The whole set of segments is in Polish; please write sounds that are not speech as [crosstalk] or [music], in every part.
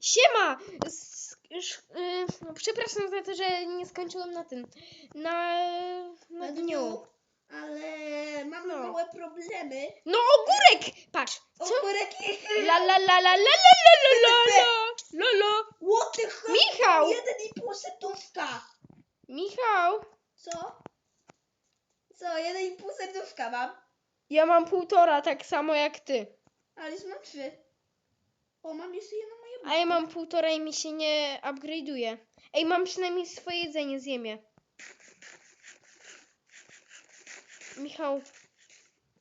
Siema! S- sz- y, no, przepraszam za to, że nie skończyłem na tym. Na, na Na dniu. dniu. Ale mamy No. małe problemy. No ogórek! Patrz! Co? Okurek La la la la la la la la la la la What the hell? Michał! Jeden i pół serduszka. Michał! Co? Co? Jeden i pół serduszka mam. Ja mam półtora, tak samo jak ty. Ale już mam trzy. O, mam jeszcze jedno moje A ja mam półtora i mi się nie upgrade'uje. Ej, mam przynajmniej swoje jedzenie, zjem je. Michał,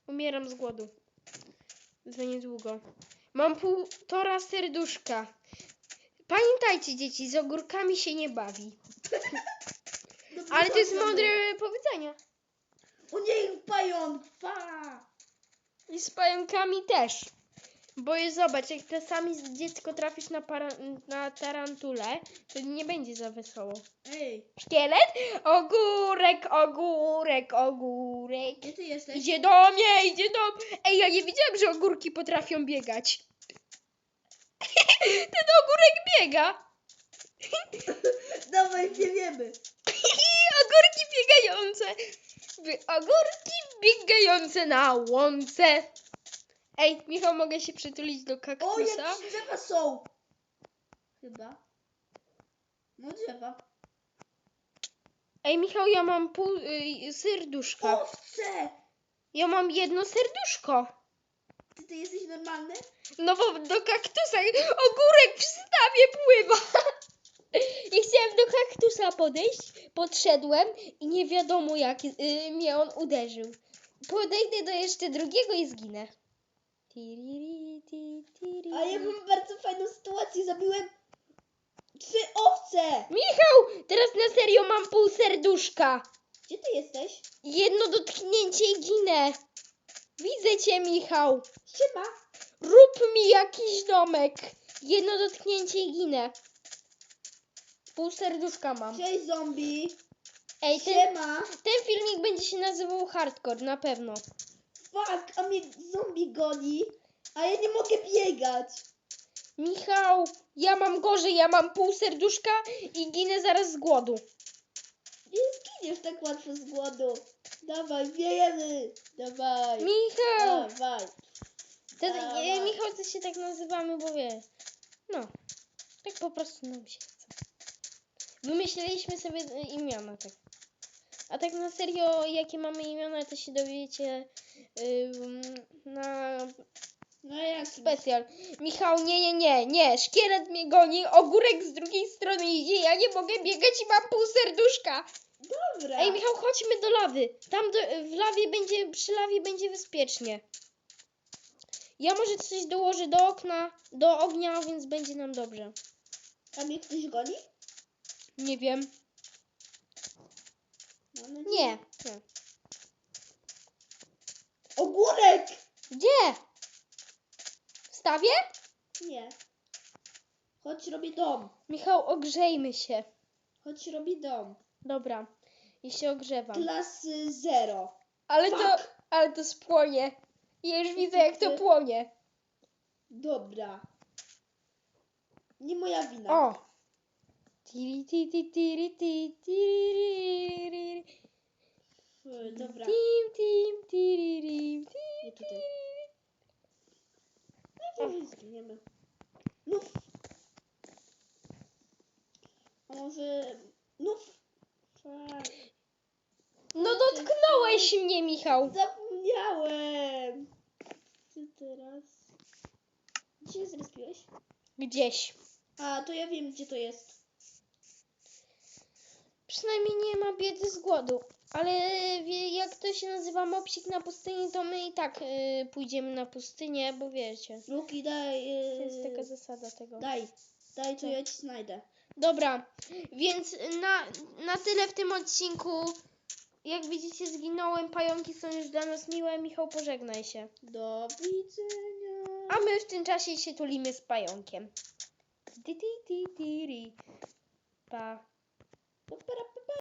umieram z głodu. Za niedługo. Mam półtora serduszka. Pamiętajcie, dzieci, z ogórkami się nie bawi. Dobrze, Ale to jest dobrze. mądre powiedzenie. O nie, pająk! I z pająkami też. Bo jest, zobacz, jak czasami dziecko trafisz na, para, na tarantulę, to nie będzie za wesoło. Ej, Szkielet? Ogórek, ogórek, ogórek. gdzie ty jesteś? Idzie do mnie, idzie do mnie. Ej, ja nie wiedziałam, że ogórki potrafią biegać. [laughs] Ten ogórek biega. [laughs] Dawaj, nie wiemy. [laughs] ogórki biegające. Ogórki biegające na łące. Ej, Michał, mogę się przytulić do O, kaktusa? jakieś drzewa są. Chyba. No drzewa. Ej, Michał, ja mam pół y, serduszka. Owce! Ja mam jedno serduszko. Ty, ty jesteś normalny? No bo do kaktusa ogórek przy stawie pływa. [laughs] I chciałem do kaktusa podejść, podszedłem i nie wiadomo jak y, mnie on uderzył. Podejdę do jeszcze drugiego i zginę. Tiriri, ti, tiriri. A ja mam bardzo fajną sytuację. Zabiłem trzy owce. Michał, teraz na serio mam pół serduszka. Gdzie ty jesteś? Jedno dotknięcie i ginę. Widzę cię, Michał. Siema. Rób mi jakiś domek. Jedno dotknięcie i ginę. Pół serduszka mam. Cześć zombie. Ej, ten, Siema. ten filmik będzie się nazywał Hardcore, na pewno. Fuck, a mnie zombie goni. A ja nie mogę biegać. Michał, ja mam gorzej, ja mam pół serduszka i ginę zaraz z głodu. Nie zginiesz tak łatwo z głodu. Dawaj, wiejemy. Dawaj. Michał! Dawaj. To, Dawaj. e, Michał, to się tak nazywamy, bo wiesz. No, tak po prostu nam się chce. Wymyśliliśmy sobie e, imiona tak. A tak na serio, jakie mamy imiona, to się dowiecie ym, na No jak specjal. Michał, nie, nie, nie, nie, szkielet mnie goni, ogórek z drugiej strony idzie, ja nie mogę biegać i mam pół serduszka. Dobra. Ej, Michał, chodźmy do lawy. Tam do, w lawie będzie, przy lawie będzie bezpiecznie. Ja może coś dołożę do okna, do ognia, więc będzie nam dobrze. A mnie ktoś goni? Nie wiem. Mam nadzieję. Nie. Ogórek! Gdzie? W stawie? Nie. Chodź robię dom. Michał, ogrzejmy się. Chodź robię dom. Dobra, ja się ogrzewam. Klasy zero. Ale to, Fuck. ale to spłonie. Ja już widzę, jak to płonie. Dobra. Nie moja wina. O! Tiri, ti, ti, tiri, ti, tiri, Dobra. Tim, tim, tiririm, tim, Nie tutaj. tiririm. Najpierw zginiemy. No. A może... No. Fuck. No dotknąłeś mnie, Michał. Zapomniałem. Co teraz? Gdzie się zrespiłeś? Gdzieś. A, to ja wiem, gdzie to jest. Przynajmniej nie ma biedy z głodu. Ale jak to się nazywa mopsik na pustyni, to my i tak y, pójdziemy na pustynię, bo wiecie. Luki, daj. To jest taka zasada tego. Daj. Daj, to Co? ja ci znajdę. Dobra, więc na, na tyle w tym odcinku. Jak widzicie, zginąłem. Pająki są już dla nas miłe. Michał, pożegnaj się. Do widzenia. A my w tym czasie się tulimy z pająkiem. Ti, ti, ti, ti, ri. Pa. Па-па-па-па.